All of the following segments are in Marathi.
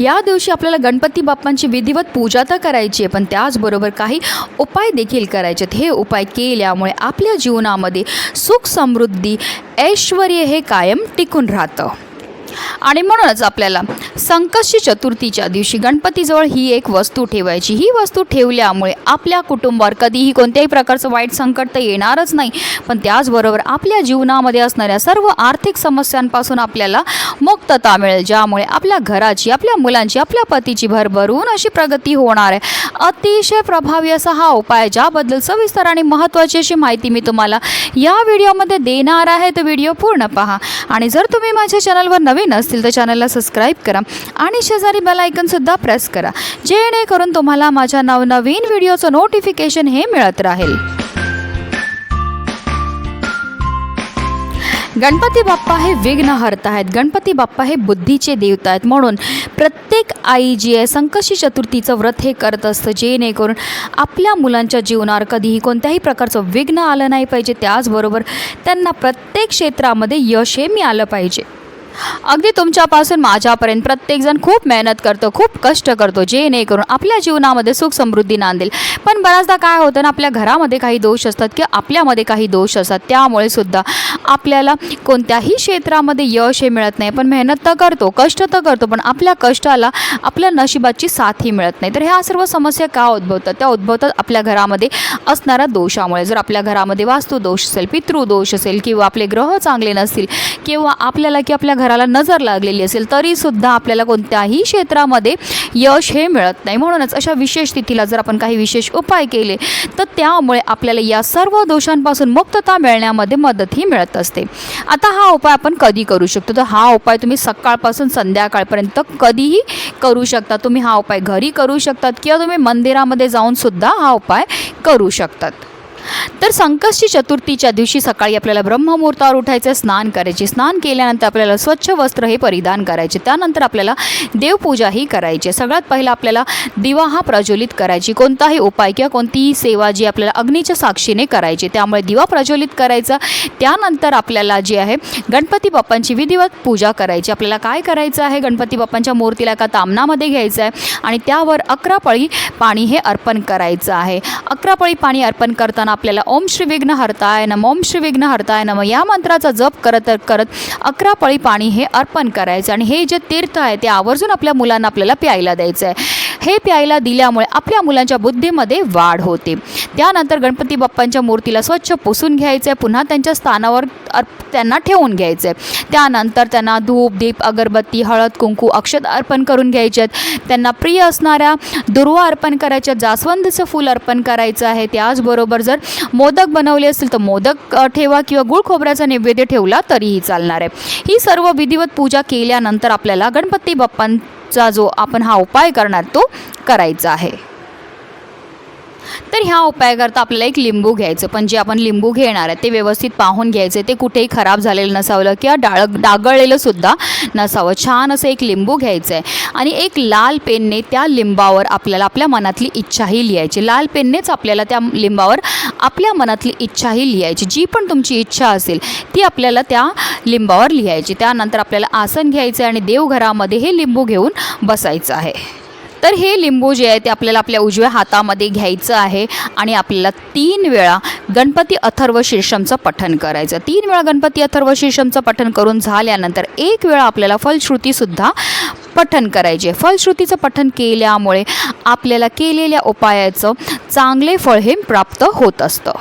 या दिवशी आपल्याला गणपती बाप्पांची विधिवत पूजा तर करायची आहे पण त्याचबरोबर काही उपाय देखील करायचे आहेत. हे उपाय केल्यामुळे आपल्या जीवनामध्ये सुख समृद्धी ऐश्वर हे कायम टिकून राहतं. आणि म्हणूनच आपल्याला संकष्टी चतुर्थीच्या दिवशी गणपतीजवळ ही एक वस्तू ठेवायची. ही वस्तू ठेवल्यामुळे आपल्या कुटुंबावर कधीही कोणत्याही प्रकारचं वाईट संकट तर येणारच नाही. पण त्याचबरोबर आपल्या जीवनामध्ये असणाऱ्या सर्व आर्थिक समस्यांपासून आपल्याला मुक्तता मिळेल ज्यामुळे आपल्या घराची आपल्या मुलांची आपल्या पतीची भरभरून अशी प्रगती होणार आहे. अतिशय प्रभावी असा हा उपाय ज्याबद्दल सविस्तर आणि महत्त्वाची अशी माहिती मी तुम्हाला या व्हिडिओमध्ये देणार आहे. तर व्हिडिओ पूर्ण पहा. आणि जर तुम्ही माझ्या चॅनलवर नवीन असतील तर चॅनलला सबस्क्राईब करा. आणि शेजारी बेल आयकनसुद्धा प्रेस करा. जेणेकरून तुम्हाला माझ्या नवनवीन व्हिडिओचं नोटिफिकेशन हे मिळत राहील. गणपती बाप्पा हे विघ्न हरत आहेत. गणपती बाप्पा हे बुद्धीचे देवता आहेत. म्हणून प्रत्येक आई जी आहे संकष्टी चतुर्थीचं व्रत हे करत असतं. जेणेकरून आपल्या मुलांच्या जीवनावर कधीही कोणत्याही प्रकारचं विघ्न आलं नाही पाहिजे. त्याचबरोबर त्यांना प्रत्येक क्षेत्रामध्ये यश हे मिळालं पाहिजे. अगदी तुमच्यापासून माझ्यापर्यंत प्रत्येकजण खूप मेहनत करतो खूप कष्ट करतो जेणेकरून आपल्या जीवनामध्ये सुख समृद्धी नांदेल. पण बऱ्याचदा काय होतं ना आपल्या घरामध्ये काही दोष असतात किंवा आपल्यामध्ये काही दोष असतात त्यामुळे सुद्धा आपल्याला कोणत्याही क्षेत्रामध्ये यश हे मिळत नाही. पण मेहनत तर करतो कष्ट तर करतो पण आपल्या कष्टाला आपल्या नशिबाची साथही मिळत नाही. तर ह्या सर्व समस्या का उद्भवतात? त्या उद्भवतात आपल्या घरामध्ये असणाऱ्या दोषामुळे. जर आपल्या घरामध्ये वास्तुदोष असेल पितृदोष असेल किंवा आपले ग्रह चांगले नसतील किंवा आपल्याला की आपल्या घराला नजर लागलेली असेल तरीसुद्धा आपल्याला कोणत्याही क्षेत्रामध्ये यश हे मिळत नाही. म्हणूनच अशा विशेष तिथीला जर आपण काही विशेष उपाय केले तर त्यामुळे आपल्याला या सर्व दोषांपासून मुक्तता मिळण्यामध्ये मदतही मिळत असते. आता हा उपाय आपण कधी करू शकतो? तर हा उपाय तुम्ही सकाळपासून संध्याकाळपर्यंत कधीही करू शकता. तुम्ही हा उपाय घरी करू शकतात किंवा तुम्ही मंदिरामध्ये जाऊन सुद्धा हा उपाय करू शकतात. तर संकष्टी चतुर्थीच्या दिवशी सकाळी आपल्याला ब्रह्ममुहूर्तावर उठायचं स्नान करायचे. स्नान केल्यानंतर आपल्याला स्वच्छ वस्त्र हे परिधान करायचे. त्यानंतर आपल्याला देवपूजाही करायची सगळ्यात पहिला आपल्याला दिवा हा प्रज्वलित करायची. कोणताही उपाय किंवा कोणतीही सेवा जी आपल्याला अग्नीच्या साक्षीने करायची त्यामुळे दिवा प्रज्वलित करायचा. त्यानंतर आपल्याला जे आहे गणपती बाप्पांची विधिवत पूजा करायची. आपल्याला काय करायचं आहे? गणपती बाप्पांच्या मूर्तीला एका तामनामध्ये घ्यायचं आहे आणि त्यावर अकरा पळी पाणी हे अर्पण करायचं आहे. अकरा पळी पाणी अर्पण करताना आपल्याला ओम श्री विघ्न हरताय नम ओम श्री विघ्न हरताय नम. या मंत्राचा जप करत करत अकरा पळी पाणी हे अर्पण करायचं. आणि हे जे तीर्थ आहे ते आवर्जून आपल्या मुलांना आपल्याला प्यायला द्यायचं आहे हे प्यायला दिल्यामुळे आपल्या मुलांच्या बुद्धीमध्ये वाढ होते. त्यानंतर गणपती बाप्पांच्या मूर्तीला स्वच्छ पुसून घ्यायचं आहे पुन्हा त्यांच्या स्थानावर अर्प त्यांना ठेवून घ्यायचं. आहे त्यानंतर त्यांना धूप दीप अगरबत्ती हळद कुंकू अक्षत अर्पण करून घ्यायचे. आहेत त्यांना प्रिय असणाऱ्या दुर्वा अर्पण करायच्या जास्वंदचं फूल अर्पण करायचं आहे. त्याचबरोबर जर मोदक बनवले असतील तर मोदक ठेवा किंवा गुळ खोबऱ्याचा नैवेद्य ठेवला तरीही चालणार आहे. ही सर्व विधिवत पूजा केल्यानंतर आपल्याला गणपती चा जो आपण हा उपाय करणार तो करायचा आहे. तर ह्या उपायाकरता आपल्याला एक लिंबू घ्यायचं. पण जे आपण लिंबू घेणार आहे ते व्यवस्थित पाहून घ्यायचं. ते कुठेही खराब झालेलं नसावं किंवा डाळ डागळलेलं सुद्धा नसावं. छान असं एक लिंबू घ्यायचं आहे आणि एक लाल पेनने त्या लिंबावर आपल्याला आपल्या मनातली इच्छाही लिहायची. लाल पेननेच आपल्याला त्या लिंबावर आपल्या मनातली इच्छाही लिहायची. जी पण तुमची इच्छा असेल ती आपल्याला त्या लिंबावर लिहायची. त्यानंतर आपल्याला आसन घ्यायचं आहे आणि देवघरामध्ये हे लिंबू घेऊन बसायचं आहे. तर हे लिंबू जे आहे ते आपल्याला आपल्या उजव्या हातामध्ये घ्यायचं आहे आणि आपल्याला तीन वेळा गणपती अथर्व शीर्षमचं पठण करायचं. तीन वेळा गणपती अथर्व शीर्षमचं पठण करून झाल्यानंतर एक वेळा आपल्याला फलश्रुतीसुद्धा पठण करायचे फलश्रुतीचं पठण केल्यामुळे आपल्याला केलेल्या उपायाचं चांगले फळ हे प्राप्त होत असतं.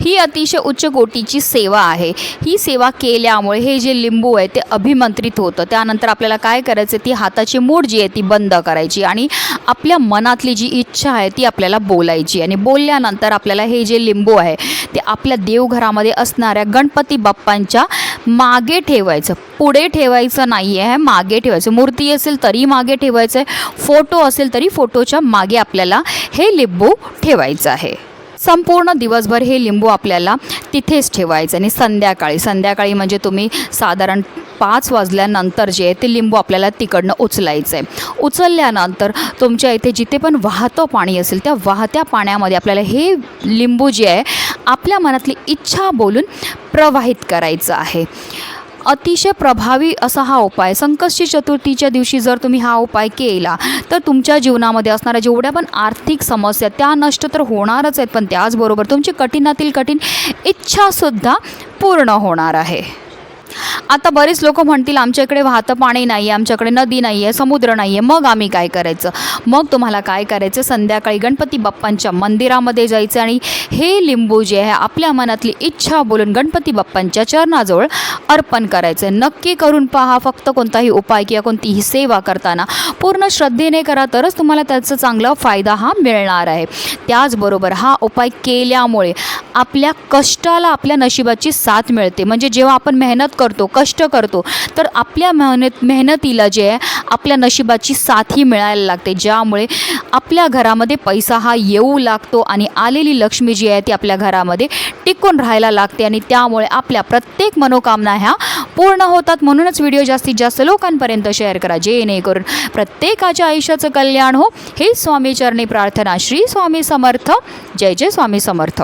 ही अतिशय उच्च कोटीची सेवा आहे. ही सेवा केल्यामुळे हे जे लिंबू आहे ते अभिमंत्रित होतं. त्यानंतर आपल्याला काय करायचं ती हाताची मूठ जी आहे ती बंद करायची आणि आपल्या मनातली जी इच्छा आहे ती आपल्याला बोलायची आणि बोलल्यानंतर आपल्याला हे जे लिंबू आहे ते आपल्या देवघरामध्ये असणाऱ्या गणपती बाप्पांच्या मागे ठेवायचं. पुढे ठेवायचं नाही आहे मागे ठेवायचं. मूर्ती असेल तरी मागे ठेवायचं आहे. फोटो असेल तरी फोटोच्या मागे आपल्याला हे लिंबू ठेवायचं आहे. संपूर्ण दिवसभर हे लिंबू आपल्याला तिथेच ठेवायचं आणि संध्याकाळी संध्याकाळी म्हणजे तुम्ही साधारण पाच वाजल्यानंतर जे आहे ते लिंबू आपल्याला तिकडनं उचलायचं. आहे उचलल्यानंतर तुमच्या इथे जिथे पण वाहतं पाणी असेल त्या वाहत्या पाण्यामध्ये आपल्याला हे लिंबू जे आहे आपल्या मनातली इच्छा बोलून प्रवाहित करायचं आहे. अतिशय प्रभावी असा हा उपाय. संकष्टी चतुर्थीच्या दिवशी जर तुम्ही हा उपाय केला तर तुमच्या जीवनामध्ये असणाऱ्या जेवढ्या पण आर्थिक समस्या त्या नष्ट तर होणारच आहेत पण त्याचबरोबर तुमची कठीणातील कठीण इच्छासुद्धा पूर्ण होणार आहे. आता बरेच लोक म्हणतील आमच्या इकडे वाहतं पाणी नाही आहे आमच्याकडे नदी नाही आहे समुद्र नाही आहे मग आम्ही काय करायचं? मग तुम्हाला काय करायचं? संध्याकाळी गणपती बाप्पांच्या मंदिरामध्ये जायचं आणि हे लिंबू जे आहे आपल्या मनातली इच्छा बोलून गणपती बाप्पांच्या चरणाजवळ अर्पण करायचं. नक्की करून पहा फक्त कोणताही उपाय किंवा कोणतीही सेवा करताना पूर्ण श्रद्धेने करा तरच तुम्हाला त्याचा चांगला फायदा हा मिळणार आहे. त्याचबरोबर हा उपाय केल्यामुळे आपल्या कष्टाला आपल्या नशिबाची साथ मिळते. म्हणजे जेव्हा आपण मेहनत करतो कष्ट करतो. तर आपल्या मेहनत मेहनतीला जे आहे आपल्या नशिबाची साथी मिळायला लागते. ज्यामुळे आपल्या घरामध्ये पैसा हा येऊ लागतो आणि आलेली लक्ष्मी जी आहे ती आपल्या घरामध्ये टिकून राहायला लागते आणि त्यामुळे आपल्या प्रत्येक मनोकामना ह्या पूर्ण होतात. म्हणूनच व्हिडिओ जास्तीत जास्त लोकांपर्यंत शेअर करा. जेणेकरून प्रत्येकाच्या आयुष्याचं कल्याण हो. हे स्वामी चरणी प्रार्थना. श्री स्वामी समर्थ. जय जय स्वामी समर्थ.